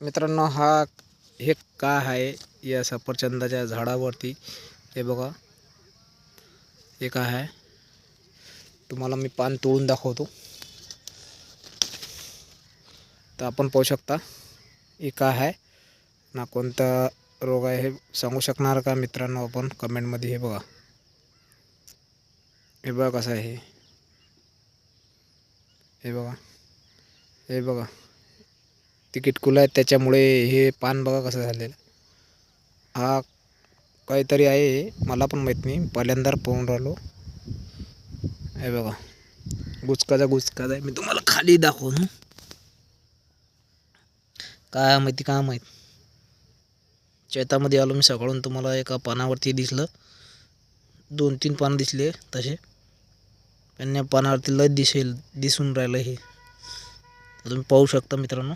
मित्रांनो हा हे का आहे या सफरचंदाच्या झाडावरती? हे बघा. हे काय आहे? तुम्हाला मी पान तोडून दाखवतो. तर आपण पाहू शकता हे काय आहे? ना कोणता रोग आहे हे सांगू शकणार का मित्रांनो आपण? कमेंटमध्ये हे बघा. हे बघा कसं आहे हे बघा. हे बघा. तिकीट किटकुलं आहेत त्याच्यामुळे हे पान बघा कसं झालेलं. हा काहीतरी आहे मला पण माहीत नाही. पहिल्यांदा पाहून राहिलो. हे बघा. गुचकाचा गुचकाचा आहे. मी तुम्हाला खाली दाखवून काय माहिती काय माहीत. शेतामध्ये आलो मी सकाळून तुम्हाला एका पानावरती दिसलं. दोन तीन पानं दिसले तसे. पण या पानावरती लय दिसेल दिसून राहिलं हे. तुम्ही पाहू शकता मित्रांनो.